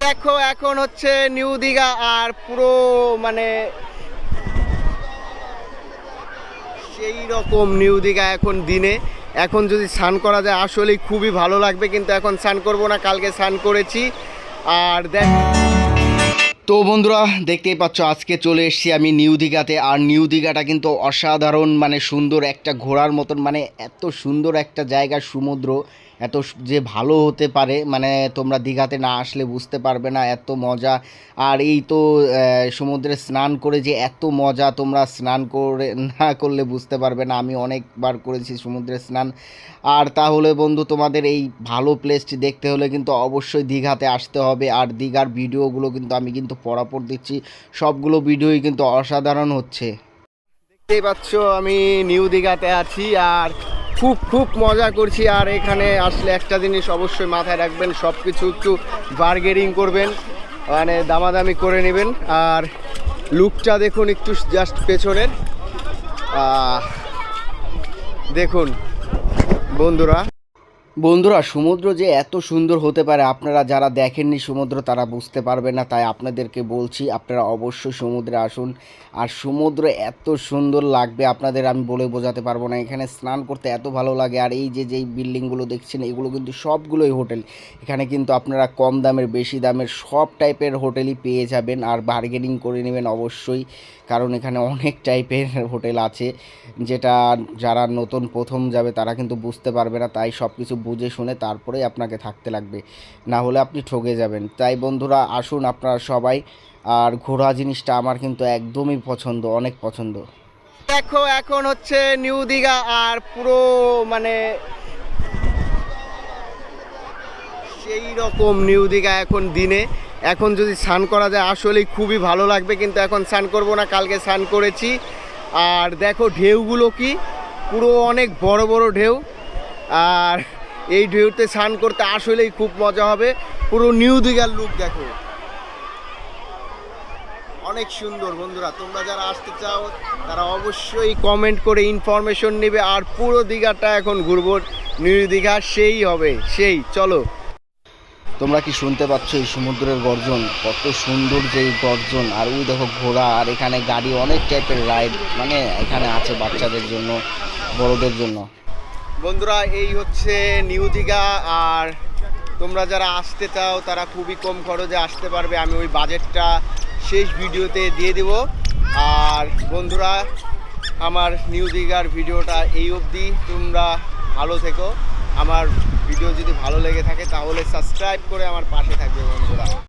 দেখো, এখন হচ্ছে নিউ দীঘা আর পুরো মানে সেই রকম নিউ দীঘা এখন দিনে। এখন যদি স্নান করা যায়, আসলেই খুবই ভালো লাগবে, কিন্তু এখন স্নান করব না, কালকে স্নান করেছি। আর দেখ তো বন্ধুরা, দেখতেই পাচ্ছ, আজকে চলে এসেছি আমি নিউ দীঘাতে। আর নিউ দীঘাটা কিন্তু অসাধারণ মানে সুন্দর একটা ঘোরার মতন মানে এত সুন্দর একটা জায়গা, সমুদ্র। এত যে ভালো হতে পারে মানে তোমরা দীঘাতে না আসলে বুঝতে পারবে না এত মজা। আর এই তো সমুদ্রে স্নান করে যে এত মজা তোমরা স্নান করে না করলে বুঝতে পারবে না। আমি অনেকবার করেছি সমুদ্রে স্নান। আর তাহলে বন্ধু, তোমাদের এই ভালো প্লেসটি দেখতে হলে কিন্তু অবশ্যই দীঘাতে আসতে হবে। আর দীঘার ভিডিওগুলো কিন্তু আমি কিন্তু পরাপর দিচ্ছি। সবগুলো ভিডিওই কিন্তু অসাধারণ হচ্ছে। দেখতেই পাচ্ছ, আমি নিউ দীঘাতে আছি। আর খুব খুব মজা করছি। আর এখানে আসলে একটা জিনিস অবশ্যই মাথায় রাখবেন সব কিছু একটু বার্গেরিং করবেন মানে দামাদামি করে নেবেন। আর লুকটা দেখুন একটু জাস্ট পেছনের। দেখুন, বন্ধুরা। বন্ধুরা, সমুদ্র যে এত সুন্দর হতে পারে, আপনারা যারা দেখেননি সমুদ্র, তারা বুঝতে পারবে না। তাই আপনাদেরকে বলছি, আপনারা অবশ্যই সমুদ্রে আসুন। আর সমুদ্র এত সুন্দর লাগবে, আপনাদের আমি বলে বোঝাতে পারব না। এখানে স্নান করতে এত ভালো লাগে, আর এই যে, যেই বিল্ডিংগুলো দেখছেন, এগুলো কিন্তু সবগুলোই হোটেল। এখানে কিন্তু আপনারা কম দামের, বেশি দামের সব টাইপের হোটেলই পেয়ে যাবেন, আর বার্গেনিং করে নেবেন অবশ্যই, কারণ এখানে অনেক টাইপের হোটেল আছে, যেটা যারা নতুন প্রথম যাবে, তারা কিন্তু বুঝতে পারবে না। তাই সব কিছু বুঝে শুনে তারপরেই আপনাকে থাকতে লাগবে। না হলে আপনি ঠকে যাবেন। তাই বন্ধুরা, আসুন আপনারা সবাই। আর ঘোরা জিনিসটা আমার কিন্তু একদমই পছন্দ, অনেক পছন্দ। দেখো, এখন হচ্ছে নিউ দীঘা আর পুরো মানে সেই রকম নিউ দীঘা এখন দিনে। এখন যদি স্নান করা যায়, আসলেই খুবই ভালো লাগবে। কিন্তু এখন স্নান করব না, কালকে স্নান করেছি। আর দেখো ঢেউগুলো কি? পুরো অনেক বড় বড় ঢেউ। আর এই ঢেউতে স্নান করতে আসলেই খুব মজা হবে। পুরো নিউ দীঘার লুক দেখো। অনেক সুন্দর বন্ধুরা, তোমরা যারা আসতে চাও, তারা অবশ্যই কমেন্ট করে ইনফরমেশন নেবে আর পুরো দীঘাটা এখন ঘুরবো। নিউ দীঘা সেই হবে, সেই, চলো। তোমরা কি শুনতে পাচ্ছ এই সমুদ্রের গর্জন? কত সুন্দর যে গর্জন। আর ওই দেখো ঘোড়া, আর এখানে গাড়ি অনেক টাইপের রাইড মানে এখানে আছে বাচ্চাদের জন্য, বড়দের জন্য। বন্ধুরা, এই হচ্ছে নিউ দীঘা আর তোমরা যারা আসতে চাও, তারা খুবই কম খরচে আসতে পারবে। আমি ওই বাজেটটা শেষ ভিডিওতে দিয়ে দেব। আর বন্ধুরা, আমার নিউ দীঘার ভিডিওটা এই অবধি। তোমরা ভালো থেকো। আমার ভিডিও যদি ভালো লেগে থাকে, তাহলে সাবস্ক্রাইব করে আমার পাশে থাকবে বন্ধুরা।